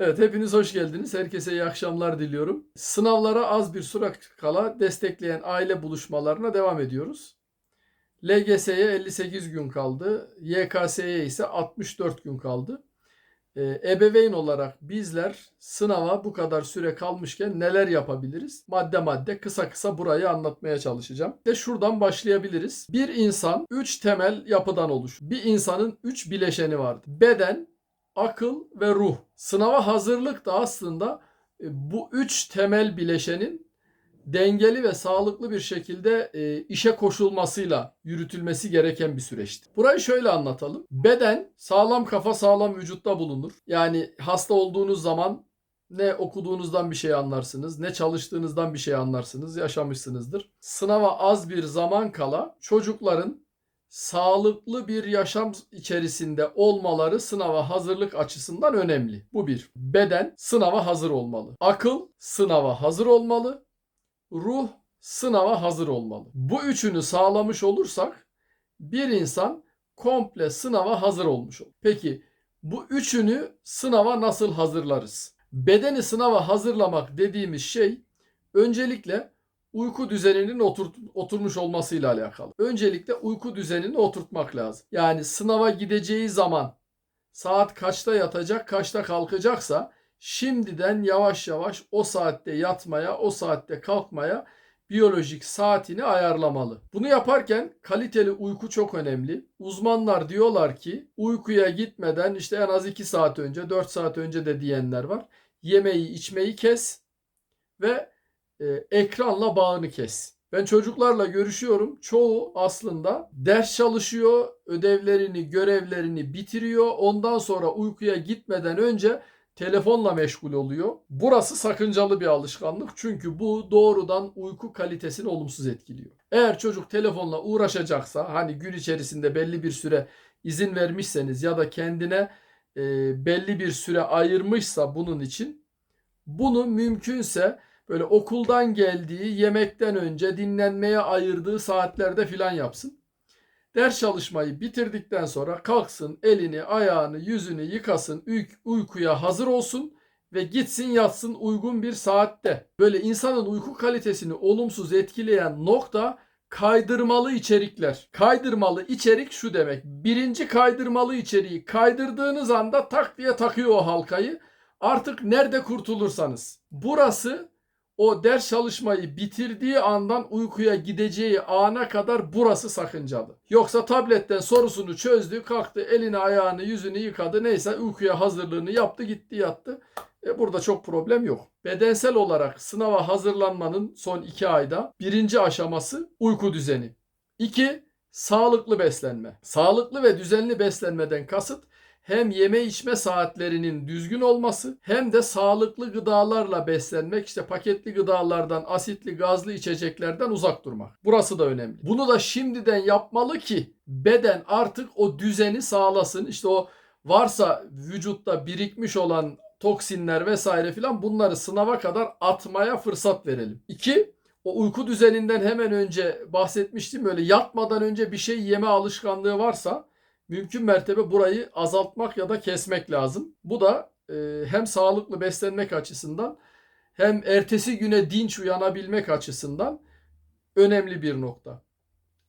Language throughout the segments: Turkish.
Evet hepiniz hoş geldiniz. Herkese iyi akşamlar diliyorum. Sınavlara az bir süre kala destekleyen aile buluşmalarına devam ediyoruz. LGS'ye 58 gün kaldı. YKS'ye ise 64 gün kaldı. Ee, ebeveyn olarak bizler sınava bu kadar süre kalmışken neler yapabiliriz? Madde madde kısa kısa burayı anlatmaya çalışacağım. De şuradan başlayabiliriz. Bir insan 3 temel yapıdan oluşur. Bir insanın 3 bileşeni vardır. Beden, akıl ve ruh. Sınava hazırlık da aslında e, bu üç temel bileşenin dengeli ve sağlıklı bir şekilde e, işe koşulmasıyla yürütülmesi gereken bir süreçtir. Burayı şöyle anlatalım. Beden sağlam kafa sağlam vücutta bulunur. Yani hasta olduğunuz zaman ne okuduğunuzdan bir şey anlarsınız, ne çalıştığınızdan bir şey anlarsınız, yaşamışsınızdır. Sınava az bir zaman kala çocukların sağlıklı bir yaşam içerisinde olmaları sınava hazırlık açısından önemli. Bu bir. Beden sınava hazır olmalı. Akıl sınava hazır olmalı. Ruh sınava hazır olmalı. Bu üçünü sağlamış olursak bir insan komple sınava hazır olmuş olur. Peki bu üçünü sınava nasıl hazırlarız? Bedeni sınava hazırlamak dediğimiz şey öncelikle uyku düzeninin oturt, oturmuş olmasıyla alakalı. Öncelikle uyku düzenini oturtmak lazım. Yani sınava gideceği zaman saat kaçta yatacak, kaçta kalkacaksa şimdiden yavaş yavaş o saatte yatmaya, o saatte kalkmaya biyolojik saatini ayarlamalı. Bunu yaparken kaliteli uyku çok önemli. Uzmanlar diyorlar ki uykuya gitmeden işte en az 2 saat önce, 4 saat önce de diyenler var. Yemeği, içmeyi kes ve e, ekranla bağını kes. Ben çocuklarla görüşüyorum. Çoğu aslında ders çalışıyor, ödevlerini, görevlerini bitiriyor. Ondan sonra uykuya gitmeden önce telefonla meşgul oluyor. Burası sakıncalı bir alışkanlık. Çünkü bu doğrudan uyku kalitesini olumsuz etkiliyor. Eğer çocuk telefonla uğraşacaksa hani gün içerisinde belli bir süre izin vermişseniz ya da kendine e, belli bir süre ayırmışsa bunun için bunu mümkünse böyle okuldan geldiği yemekten önce dinlenmeye ayırdığı saatlerde filan yapsın. Ders çalışmayı bitirdikten sonra kalksın, elini, ayağını, yüzünü yıkasın, uy- uykuya hazır olsun ve gitsin yatsın uygun bir saatte. Böyle insanın uyku kalitesini olumsuz etkileyen nokta kaydırmalı içerikler. Kaydırmalı içerik şu demek. Birinci kaydırmalı içeriği kaydırdığınız anda tak diye takıyor o halkayı. Artık nerede kurtulursanız. Burası o ders çalışmayı bitirdiği andan uykuya gideceği ana kadar burası sakıncalı. Yoksa tabletten sorusunu çözdü, kalktı, elini, ayağını, yüzünü yıkadı, neyse uykuya hazırlığını yaptı, gitti, yattı. E burada çok problem yok. Bedensel olarak sınava hazırlanmanın son iki ayda birinci aşaması uyku düzeni. İki, sağlıklı beslenme. Sağlıklı ve düzenli beslenmeden kasıt hem yeme içme saatlerinin düzgün olması hem de sağlıklı gıdalarla beslenmek işte paketli gıdalardan asitli gazlı içeceklerden uzak durmak. Burası da önemli. Bunu da şimdiden yapmalı ki beden artık o düzeni sağlasın. İşte o varsa vücutta birikmiş olan toksinler vesaire filan bunları sınava kadar atmaya fırsat verelim. İki, o uyku düzeninden hemen önce bahsetmiştim. Böyle yatmadan önce bir şey yeme alışkanlığı varsa mümkün mertebe burayı azaltmak ya da kesmek lazım. Bu da e, hem sağlıklı beslenmek açısından hem ertesi güne dinç uyanabilmek açısından önemli bir nokta.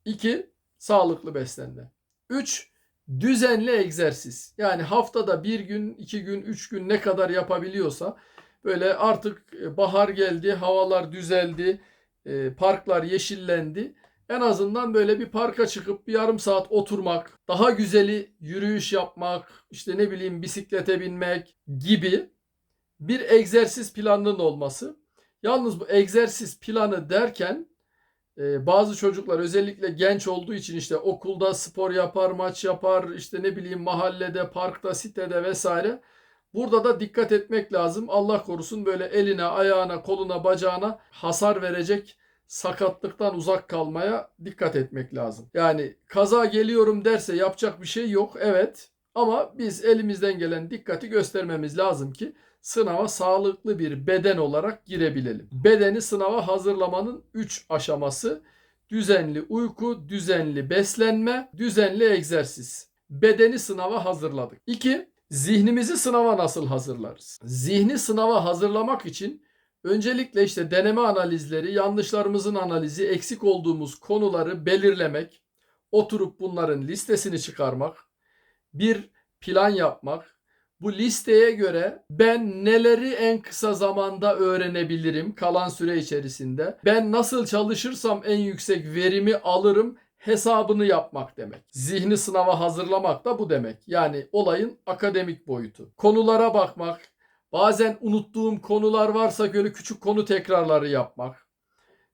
2. Sağlıklı beslenme. 3. Düzenli egzersiz. Yani haftada bir gün, iki gün, üç gün ne kadar yapabiliyorsa böyle artık e, bahar geldi, havalar düzeldi, e, parklar yeşillendi en azından böyle bir parka çıkıp bir yarım saat oturmak, daha güzeli yürüyüş yapmak, işte ne bileyim bisiklete binmek gibi bir egzersiz planının olması. Yalnız bu egzersiz planı derken e, bazı çocuklar özellikle genç olduğu için işte okulda spor yapar, maç yapar, işte ne bileyim mahallede, parkta, sitede vesaire. Burada da dikkat etmek lazım. Allah korusun böyle eline, ayağına, koluna, bacağına hasar verecek sakatlıktan uzak kalmaya dikkat etmek lazım. Yani kaza geliyorum derse yapacak bir şey yok. Evet. Ama biz elimizden gelen dikkati göstermemiz lazım ki sınava sağlıklı bir beden olarak girebilelim. Bedeni sınava hazırlamanın 3 aşaması düzenli uyku, düzenli beslenme, düzenli egzersiz. Bedeni sınava hazırladık. 2. Zihnimizi sınava nasıl hazırlarız? Zihni sınava hazırlamak için öncelikle işte deneme analizleri, yanlışlarımızın analizi, eksik olduğumuz konuları belirlemek, oturup bunların listesini çıkarmak, bir plan yapmak, bu listeye göre ben neleri en kısa zamanda öğrenebilirim kalan süre içerisinde, ben nasıl çalışırsam en yüksek verimi alırım hesabını yapmak demek. Zihni sınava hazırlamak da bu demek. Yani olayın akademik boyutu. Konulara bakmak, bazen unuttuğum konular varsa böyle küçük konu tekrarları yapmak.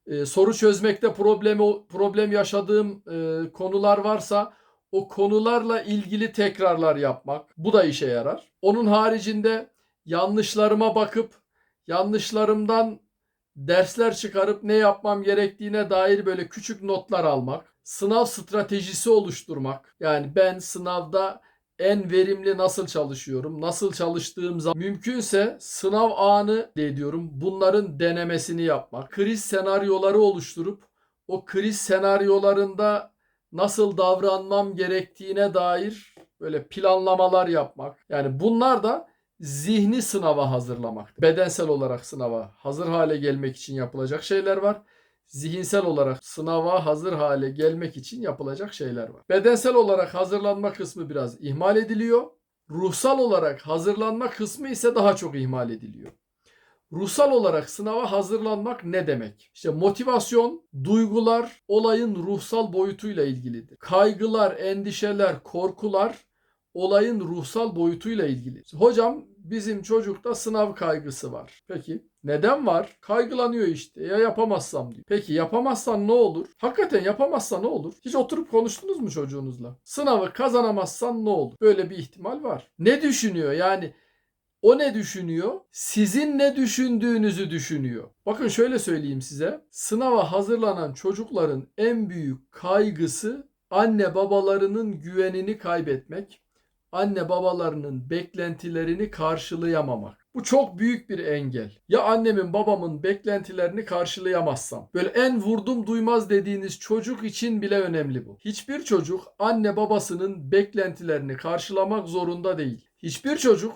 Ee, soru çözmekte problem problem yaşadığım e, konular varsa o konularla ilgili tekrarlar yapmak. Bu da işe yarar. Onun haricinde yanlışlarıma bakıp yanlışlarımdan dersler çıkarıp ne yapmam gerektiğine dair böyle küçük notlar almak, sınav stratejisi oluşturmak. Yani ben sınavda en verimli nasıl çalışıyorum, nasıl çalıştığım zaman mümkünse sınav anı diyorum bunların denemesini yapmak. Kriz senaryoları oluşturup o kriz senaryolarında nasıl davranmam gerektiğine dair böyle planlamalar yapmak. Yani bunlar da zihni sınava hazırlamak. Bedensel olarak sınava hazır hale gelmek için yapılacak şeyler var. Zihinsel olarak sınava hazır hale gelmek için yapılacak şeyler var. Bedensel olarak hazırlanma kısmı biraz ihmal ediliyor. Ruhsal olarak hazırlanma kısmı ise daha çok ihmal ediliyor. Ruhsal olarak sınava hazırlanmak ne demek? İşte motivasyon, duygular olayın ruhsal boyutuyla ilgilidir. Kaygılar, endişeler, korkular olayın ruhsal boyutuyla ilgili. Hocam bizim çocukta sınav kaygısı var. Peki neden var? Kaygılanıyor işte. Ya yapamazsam diyor. Peki yapamazsan ne olur? Hakikaten yapamazsa ne olur? Hiç oturup konuştunuz mu çocuğunuzla? Sınavı kazanamazsan ne olur? Böyle bir ihtimal var. Ne düşünüyor? Yani o ne düşünüyor? Sizin ne düşündüğünüzü düşünüyor. Bakın şöyle söyleyeyim size. Sınava hazırlanan çocukların en büyük kaygısı anne babalarının güvenini kaybetmek, anne babalarının beklentilerini karşılayamamak. Bu çok büyük bir engel. Ya annemin babamın beklentilerini karşılayamazsam. Böyle en vurdum duymaz dediğiniz çocuk için bile önemli bu. Hiçbir çocuk anne babasının beklentilerini karşılamak zorunda değil. Hiçbir çocuk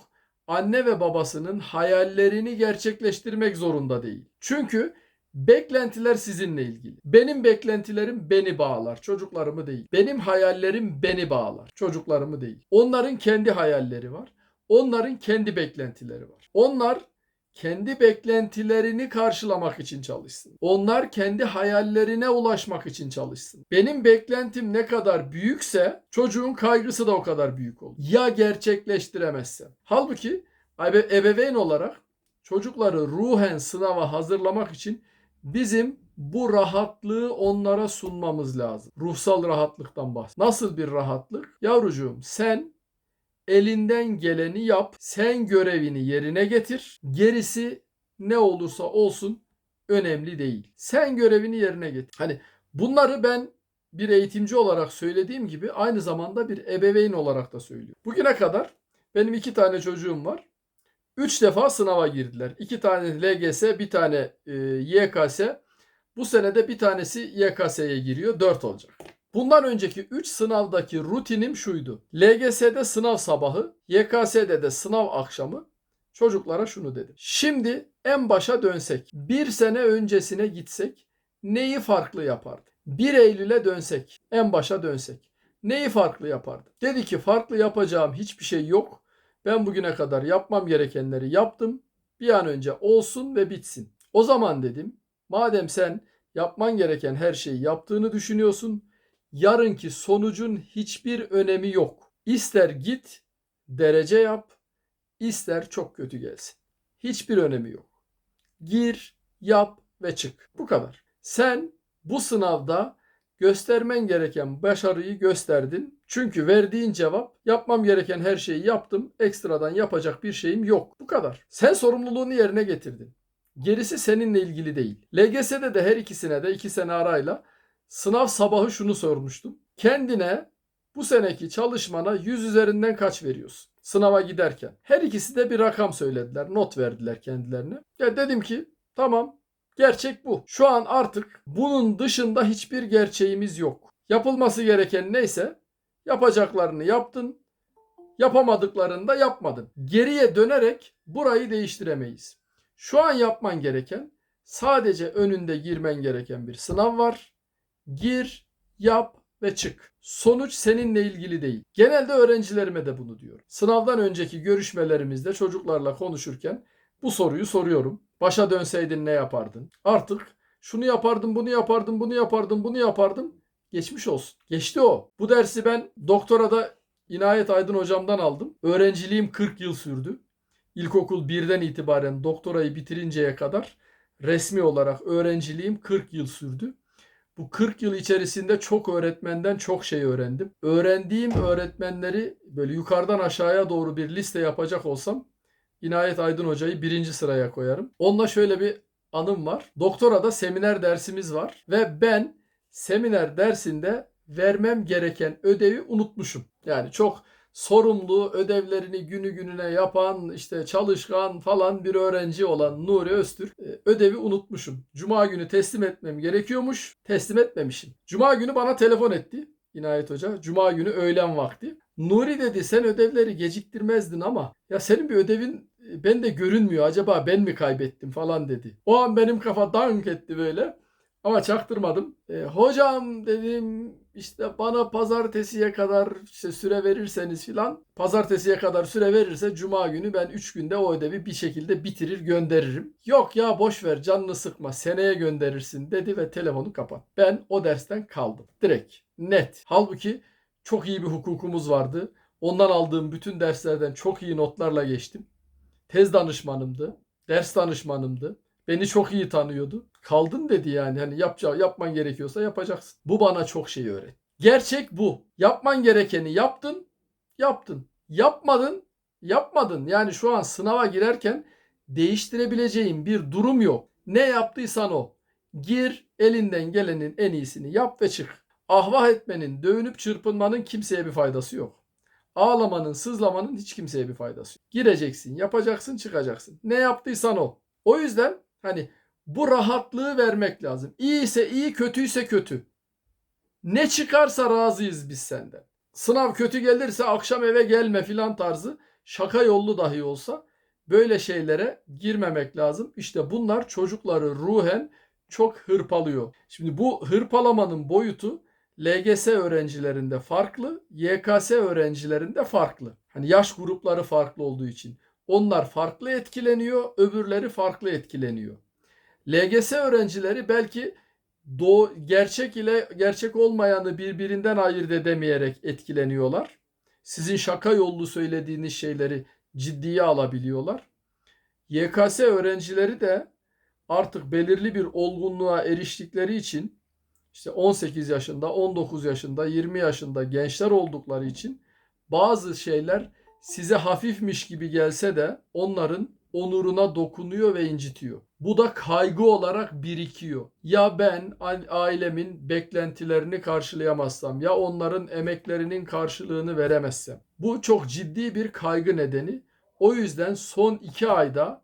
anne ve babasının hayallerini gerçekleştirmek zorunda değil. Çünkü beklentiler sizinle ilgili. Benim beklentilerim beni bağlar, çocuklarımı değil. Benim hayallerim beni bağlar, çocuklarımı değil. Onların kendi hayalleri var. Onların kendi beklentileri var. Onlar kendi beklentilerini karşılamak için çalışsın. Onlar kendi hayallerine ulaşmak için çalışsın. Benim beklentim ne kadar büyükse çocuğun kaygısı da o kadar büyük olur. Ya gerçekleştiremezsem. Halbuki ebe- ebeveyn olarak çocukları ruhen sınava hazırlamak için bizim bu rahatlığı onlara sunmamız lazım. Ruhsal rahatlıktan bahs. Nasıl bir rahatlık? Yavrucuğum sen elinden geleni yap. Sen görevini yerine getir. Gerisi ne olursa olsun önemli değil. Sen görevini yerine getir. Hani bunları ben bir eğitimci olarak söylediğim gibi aynı zamanda bir ebeveyn olarak da söylüyorum. Bugüne kadar benim iki tane çocuğum var. Üç defa sınava girdiler. İki tane LGS, bir tane e, YKS. Bu senede bir tanesi YKS'ye giriyor. Dört olacak. Bundan önceki 3 sınavdaki rutinim şuydu. LGS'de sınav sabahı, YKS'de de sınav akşamı çocuklara şunu dedim. Şimdi en başa dönsek, bir sene öncesine gitsek neyi farklı yapardı? 1 Eylül'e dönsek, en başa dönsek neyi farklı yapardı? Dedi ki farklı yapacağım hiçbir şey yok. Ben bugüne kadar yapmam gerekenleri yaptım. Bir an önce olsun ve bitsin. O zaman dedim, madem sen yapman gereken her şeyi yaptığını düşünüyorsun, yarınki sonucun hiçbir önemi yok. İster git derece yap, ister çok kötü gelsin. Hiçbir önemi yok. Gir, yap ve çık. Bu kadar. Sen bu sınavda göstermen gereken başarıyı gösterdin. Çünkü verdiğin cevap yapmam gereken her şeyi yaptım. Ekstradan yapacak bir şeyim yok. Bu kadar. Sen sorumluluğunu yerine getirdin. Gerisi seninle ilgili değil. LGS'de de her ikisine de iki sene arayla sınav sabahı şunu sormuştum. Kendine bu seneki çalışmana 100 üzerinden kaç veriyorsun? Sınava giderken. Her ikisi de bir rakam söylediler. Not verdiler kendilerine. Ya dedim ki tamam gerçek bu. Şu an artık bunun dışında hiçbir gerçeğimiz yok. Yapılması gereken neyse yapacaklarını yaptın. Yapamadıklarında yapmadın. Geriye dönerek burayı değiştiremeyiz. Şu an yapman gereken sadece önünde girmen gereken bir sınav var. Gir, yap ve çık. Sonuç seninle ilgili değil. Genelde öğrencilerime de bunu diyorum. Sınavdan önceki görüşmelerimizde çocuklarla konuşurken bu soruyu soruyorum. Başa dönseydin ne yapardın? Artık şunu yapardım, bunu yapardım, bunu yapardım, bunu yapardım. Geçmiş olsun. Geçti o. Bu dersi ben doktora da İnayet Aydın hocamdan aldım. Öğrenciliğim 40 yıl sürdü. İlkokul 1'den itibaren doktorayı bitirinceye kadar resmi olarak öğrenciliğim 40 yıl sürdü. Bu 40 yıl içerisinde çok öğretmenden çok şey öğrendim. Öğrendiğim öğretmenleri böyle yukarıdan aşağıya doğru bir liste yapacak olsam İnayet Aydın Hoca'yı birinci sıraya koyarım. Onunla şöyle bir anım var. Doktorada seminer dersimiz var ve ben seminer dersinde vermem gereken ödevi unutmuşum. Yani çok sorumlu, ödevlerini günü gününe yapan, işte çalışkan falan bir öğrenci olan Nuri Öztürk e, ödevi unutmuşum. Cuma günü teslim etmem gerekiyormuş. Teslim etmemişim. Cuma günü bana telefon etti İnayet Hoca. Cuma günü öğlen vakti. Nuri dedi sen ödevleri geciktirmezdin ama ya senin bir ödevin e, ben de görünmüyor. Acaba ben mi kaybettim falan dedi. O an benim kafa dank etti böyle. Ama çaktırmadım. E, hocam dedim işte bana pazartesiye kadar işte süre verirseniz filan pazartesiye kadar süre verirse cuma günü ben 3 günde o ödevi bir şekilde bitirir gönderirim. Yok ya boş ver canını sıkma seneye gönderirsin dedi ve telefonu kapat. Ben o dersten kaldım. Direkt net. Halbuki çok iyi bir hukukumuz vardı. Ondan aldığım bütün derslerden çok iyi notlarla geçtim. Tez danışmanımdı, ders danışmanımdı. Beni çok iyi tanıyordu. Kaldın dedi yani. Hani yapacağı, yapman gerekiyorsa yapacaksın. Bu bana çok şey öğret. Gerçek bu. Yapman gerekeni yaptın, yaptın. Yapmadın, yapmadın. Yani şu an sınava girerken değiştirebileceğin bir durum yok. Ne yaptıysan o. Gir, elinden gelenin en iyisini yap ve çık. Ahvah etmenin, dövünüp çırpınmanın kimseye bir faydası yok. Ağlamanın, sızlamanın hiç kimseye bir faydası yok. Gireceksin, yapacaksın, çıkacaksın. Ne yaptıysan o. O yüzden hani bu rahatlığı vermek lazım. İyi ise iyi, kötüyse kötü. Ne çıkarsa razıyız biz senden. Sınav kötü gelirse akşam eve gelme filan tarzı şaka yollu dahi olsa böyle şeylere girmemek lazım. İşte bunlar çocukları ruhen çok hırpalıyor. Şimdi bu hırpalamanın boyutu LGS öğrencilerinde farklı, YKS öğrencilerinde farklı. Hani yaş grupları farklı olduğu için. Onlar farklı etkileniyor, öbürleri farklı etkileniyor. LGS öğrencileri belki doğu, gerçek ile gerçek olmayanı birbirinden ayırt edemeyerek etkileniyorlar. Sizin şaka yollu söylediğiniz şeyleri ciddiye alabiliyorlar. YKS öğrencileri de artık belirli bir olgunluğa eriştikleri için işte 18 yaşında, 19 yaşında, 20 yaşında gençler oldukları için bazı şeyler size hafifmiş gibi gelse de onların onuruna dokunuyor ve incitiyor. Bu da kaygı olarak birikiyor. Ya ben ailemin beklentilerini karşılayamazsam ya onların emeklerinin karşılığını veremezsem. Bu çok ciddi bir kaygı nedeni. O yüzden son iki ayda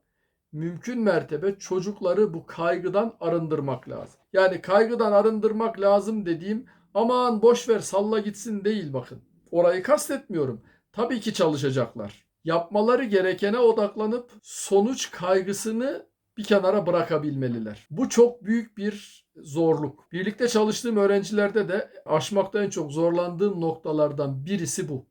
mümkün mertebe çocukları bu kaygıdan arındırmak lazım. Yani kaygıdan arındırmak lazım dediğim aman boş ver salla gitsin değil bakın. Orayı kastetmiyorum. Tabii ki çalışacaklar. Yapmaları gerekene odaklanıp sonuç kaygısını bir kenara bırakabilmeliler. Bu çok büyük bir zorluk. Birlikte çalıştığım öğrencilerde de aşmakta en çok zorlandığım noktalardan birisi bu.